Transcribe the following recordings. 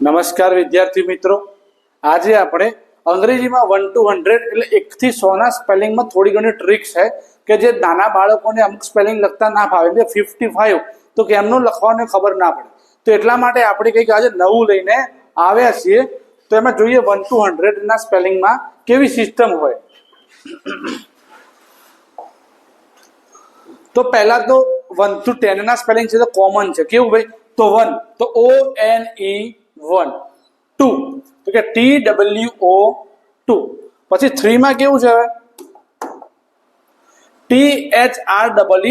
નમસ્કાર વિદ્યાર્થી મિત્રો. આજે આપણે અંગ્રેજીમાં વન ટુ હંડ્રેડ એટલે એકથી સોના સ્પેલિંગમાં થોડી ઘણી ટ્રીક છે કે જે નાના બાળકોને અમુક સ્પેલિંગ લખતા ના ફાવે. એટલે ફિફ્ટી ફાઇવ તો કેમનું લખવાનું ખબર ના પડે. તો એટલા માટે આપણે કંઈક આજે નવું લઈને આવ્યા છીએ. તો એમાં જોઈએ વન ટુ હંડ્રેડના સ્પેલિંગમાં કેવી સિસ્ટમ હોય. તો પહેલા તો વન ટુ ટેનના સ્પેલિંગ છે તો કોમન છે. કેવું ભાઈ? તો વન તો O N E one, two. તો કે ટી ડબલ્યુ ઓ ટુ. પછી થ્રીમાં કેવું છે હવે? T H R double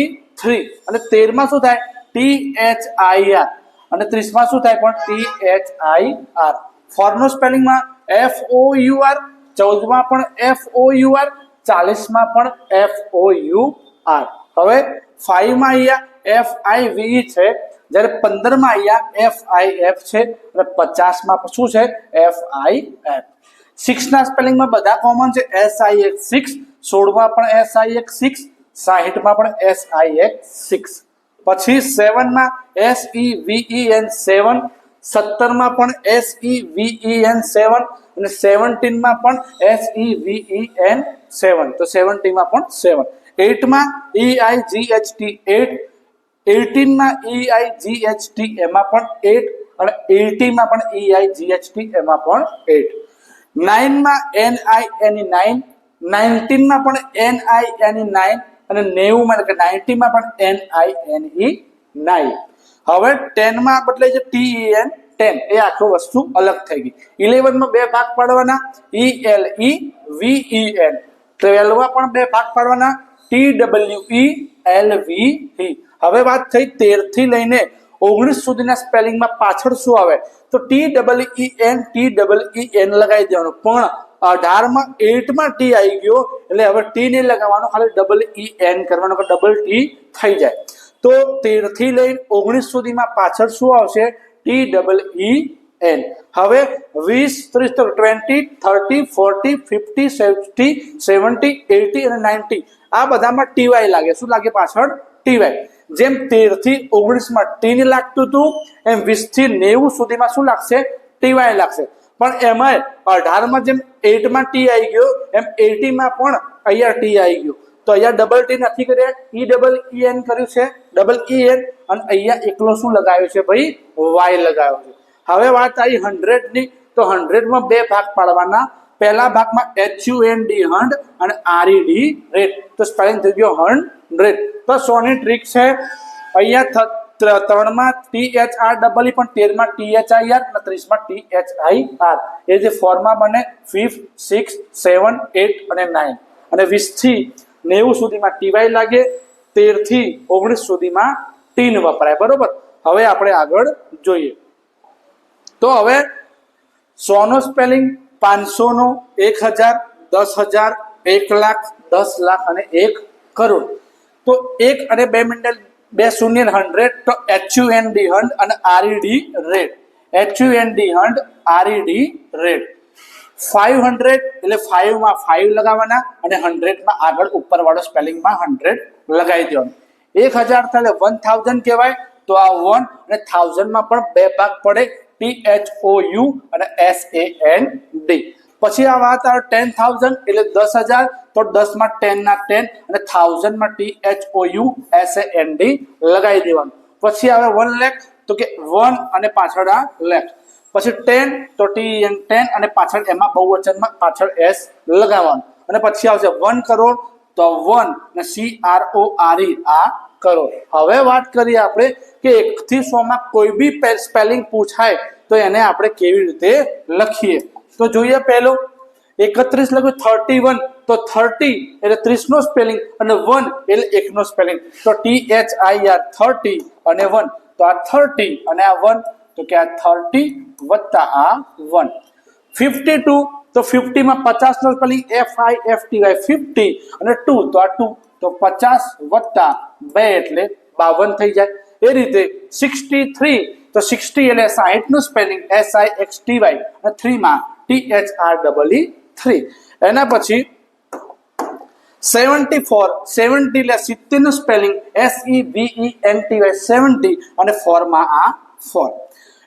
three. અને તેરમાં શું થાય? T H I R. અને ત્રીસમાં શું થાય પણ? T H I R. ફોરનો સ્પેલિંગમાં એફ ઓ યુ આર, ચૌદમાં પણ એફ ઓ યુ આર, ચાલીસમાં પણ એફ ઓ યુ આર. હવે ફાઈવમાં અહીંયા એફ આઈ વી છે. જ્યારે પંદરમાં અહીંયા એફ આઈ એફ છે અને પચાસમાં શું છે? એફ આઈ એફ સિક્સના સ્પેલિંગમાં બધા કોમન છે. એસ આઈ એક્સ સિક્સ સોળમાં પણ એસ આઈ એક્સ સિક્સ સાહીઠમાં પણ એસ આઈ એક્સ સિક્સ પછી સેવનમાં એસ ઈ વીઈ એન સેવન સત્તરમાં પણ એસ ઈ વીઈ એન સેવન અને સેવન્ટીનમાં પણ એસ ઈ વીઈ એન સેવન તો સેવન્ટીમાં પણ seven એટમાં E I G H T eight એટીનમાં E I G H T એમાં પણ એટ અને એટીમાં પણ ઈ આઈ જી એચ ટી એમાં પણ એટ નાઇનમાં એન આઈ એની નાઇન નાઇન્ટીનમાં પણ એન આઈ એની નાઇન અને નેવુંમાં એટલે કે નાઇન્ટીમાં પણ N I N E nine હવે ટેનમાં બદલે છે ટી એન ટેન એ આખો વસ્તુ અલગ થઈ ગઈ. ઇલેવનમાં બે ભાગ પાડવાના ઈ એલ ઈ વી ઈ એન ટ્વેલ્વમાં પણ બે ભાગ પાડવાના T W E L V E હવે વાત થઈ તેરથી લઈને ઓગણીસ સુધીના સ્પેલિંગમાં પાછળ શું આવે? તો T double E N T double E N લગાવી દેવાનું. પણ અઢારમાં એટમાં ટી આવી ગયો, એટલે હવે ટી નહીં લગાવવાનો, ખાલી ડબલ ઈ એન કરવાનું ડબલ ટી થઈ જાય. તો તેરથી લઈને ઓગણીસ સુધીમાં પાછળ શું આવશે? ટી ડબલ ઈ એન હવે વીસ, ત્રીસ twenty thirty forty fifty sixty seventy eighty અને નાઇન્ટી આ બધામાં ટીવાય લાગે. શું લાગે પાછળ? ટીવાય જેમ તેરથી ઓગણીસમાં ટીને લાગતું હતું, એમ વીસથી નેવું સુધીમાં શું લાગશે? ટીવાય લાગશે. પણ એમાં અઢારમાં જેમ એટમાં ટી આવી ગયો, એમ એટીમાં પણ અહીંયા ટી આવી ગયો. તો અહીંયા ડબલ ટી નથી કર્યા. ઈ ડબલ ઈ એન કર્યું છે. ડબલ ઈ એન અને અહીંયા એકલો શું લગાવ્યો છે ભાઈ? વાય લગાવ્યો છે. હવે વાત આવી હંડ્રેડની તો હંડ્રેડમાં બે ભાગ પાડવાના. પહેલા ભાગમાં H U N D hund અને આર ઈ રેટ. તો સ્પેલિંગ થઈ ગયો હંડ્રેડ તો સોની ટ્રીક છે. અહીંયા ત્રણમાં ટી એચ આર ડબલ પણ તેરમાં ટી એચ આઈ આર અને ત્રીસમાં ટી એચ આઈ આર એ જે ફોરમાં બને ફિફ્થ સિક્સ સેવન એટ અને નાઇન અને વીસથી નેવું સુધીમાં ટીવાય લાગે, તેરથી ઓગણીસ સુધીમાં ટીન વપરાય. બરોબર? હવે આપણે આગળ જોઈએ. તો હવે સોનો સ્પેલિંગ પાંચસોનો એક હજાર, દસ હજાર, એક લાખ, દસ લાખ અને એક કરોડ. તો એક અને બે મિન્ડલ બે શૂન્ય હંડ્રેડ, તો એચયુ એન ડી હંડ અને RED red. HU N D hund RED red. Five hundred એટલે ફાઈવમાં ફાઈવ લગાવવાના અને હંડ્રેડમાં આગળ ઉપરવાળો સ્પેલિંગમાં હંડ્રેડ લગાવી દેવાનું. એક હજાર થાય વન થાઉઝન્ડ કહેવાય, તો આ વન અને થાઉઝન્ડમાં પણ બે ભાગ પડે. ટી એચ ઓ યુ અને એસ એ એન ડી પછી આ વાત આવે ટેન થાઉઝન્ડ એટલે દસ હજાર, તો દસમાં ટેનના ટેન અને થાઉઝન્ડમાં T H O U S N D લગાવી દેવાનું. પછી આવે વન લેખ તો કે વન અને પાછળ આ લેખ પછી ટેન તો ટી એન ટેન અને પાછળ એમાં બહુવચનમાં પાછળ એસ લગાવવાનું. અને પછી આવશે વન કરોડ, તો વન અને C R O R E આ કરો હવે વાત કરીએ આપણે કે એકથી સોમાં કોઈ બી સ્પેલિંગ પૂછાય, તો એને આપણે કેવી રીતે લખીએ? તો જોઈએ પહેલો, એકત્રીસ લખ્યું થર્ટી વન તો થર્ટી એટલે ત્રીસનો સ્પેલિંગ અને વન એટલે એક નો સ્પેલિંગ તો T H I R thirty અને વન તો આ થર્ટી અને આ વન તો કે આ થર્ટી વત્તા આ વન ફિફ્ટી ટુ તો ફિફ્ટીમાં પચાસનો spelling F I F T Y fifty અને ટુ તો આ ટુ તો પચાસ વત્તા બે એટલે બાવન થઈ જાય. એ રીતે સિક્સટી થ્રી તો સિક્સટી એટલે સાહીઠનું spelling S I X T Y અને થ્રીમાં T H R double E three એના પછી સેવન્ટી ફોર સેવન્ટી એટલે સિત્તેરનું spelling S E E N T Y seventy અને ફોરમાં આ ફોર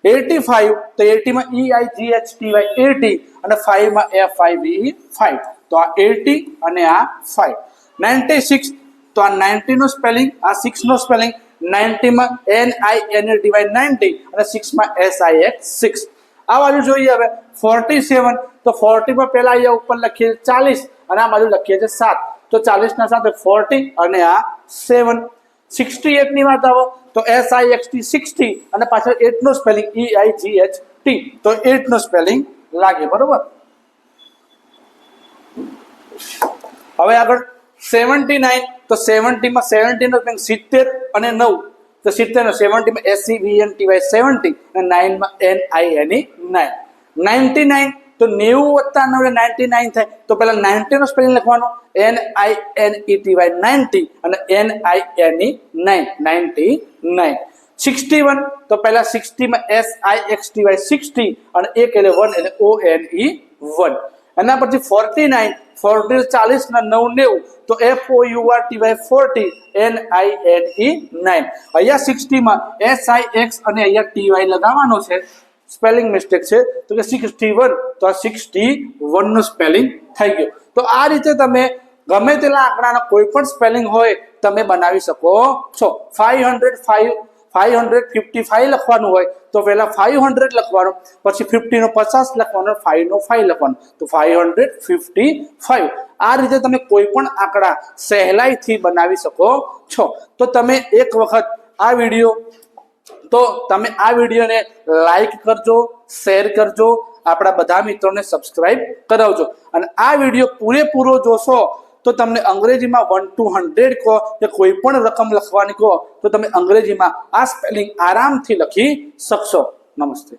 એટી ફાઈવ તો એટીમાં E I G H T Y eighty અને ફાઈવમાં એફ આઈ વી ફાઈવ તો આ એટી અને આ ફાઈવ નાઇન્ટી સિક્સ તો આ નાઇન્ટીનું સ્પેલિંગ આ સિક્સનું spelling નાઇન્ટીમાં N I N D Y ninety અને સિક્સમાં એસ આઈ એક્સ સિક્સ આ બાજુ જોઈએ હવે ફોર્ટી સેવન તો ફોર્ટીમાં પહેલા અહીંયા ઉપર લખીએ છીએ ચાલીસ, અને આ બાજુ લખીએ છીએ સાત. તો ચાલીસના સાથે ફોર્ટી અને આ સેવન સિક્સટી એટની વાત આવો, તો S I X T sixty અને પાછળ એટનું spelling E I G H T તો એટનું સ્પેલિંગ લાગે, બરોબર? હવે આગળ સેવન્ટી નાઇન તો સેવન્ટીમાં સેવન્ટીનો સ્પેલિંગ સિત્તેર અને નવ. તો સિત્તેર સેવન્ટીમાં S E V N T Y seventy અને નાઇનમાં N I N nine ninety nine તો નેવું વત્તા નવ નાઇન્ટી નાઇન થાય. તો પહેલાં નાઇન્ટીનો સ્પેલિંગ લખવાનો. N I N E T Y ninety અને N I N E nine ninety nine sixty one તો પહેલાં સિક્સટીમાં S I X T Y sixty અને એક એટલે વન એટલે ઓ એન ઈ વન એના પછી ફોર્ટી નાઇન ફોર્ટી ચાલીસ ના નવ નેવું, તો F O U R T Y forty N I N E nine અહીંયા સિક્સટીમાં એસ આઈ એક્સ અને અહીંયા ટી વાય લગાવવાનો છે. સ્પેલિંગ મિસ્ટેક છે. તો કે સિક્સટી વન તો આ સિક્સટી વનનું સ્પેલિંગ થઈ ગયું. તો આ રીતે તમે ગમે તેટલા આંકડાના કોઈ પણ સ્પેલિંગ હોય, તમે બનાવી શકો છો. Five hundred five five hundred fifty five લખવાનું હોય, તો પહેલાં ફાઈવ હંડ્રેડ લખવાનું, પછી ફિફ્ટીનો પચાસ લખવાનો ફાઈવનો ફાઈવ લખવાનું. તો ફાઈવ હંડ્રેડ ફિફ્ટી ફાઈવ આ રીતે તમે કોઈ પણ આંકડા સહેલાઈથી બનાવી શકો છો. તો તમે એક વખત આ વીડિયો, તો તમે આ વિડીયોને લાઈક કરજો શેર કરજો, આપણા બધા મિત્રોને સબસ્ક્રાઈબ કરાવજો. અને આ વીડિયો પૂરેપૂરો જોશો તો તમને અંગ્રેજીમાં વન ટુ હંડ્રેડ કહો, કે કોઈ પણ રકમ લખવાની કહો, તો તમે અંગ્રેજીમાં આ સ્પેલિંગ આરામથી લખી શકશો. નમસ્તે.